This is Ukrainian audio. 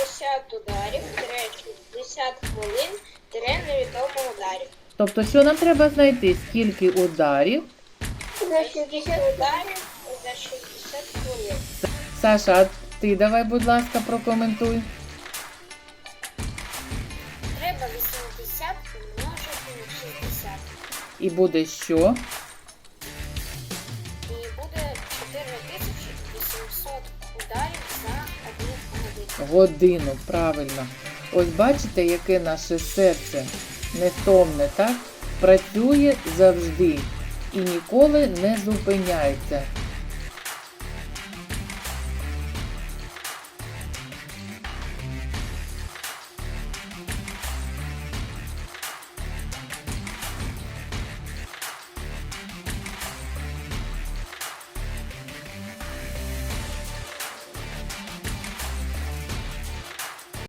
60 ударів, тире 60 хвилин, невідомо ударів. Тобто, що нам треба знайти? Скільки ударів? За 60 ударів за 60 хвилин. Саша, а ти давай, будь ласка, прокоментуй. Треба 80 помножити на 60. І буде що? І буде 4800 ударів за одну годину. Правильно. Ось бачите, яке наше серце нетомне, так? Працює завжди і ніколи не зупиняється.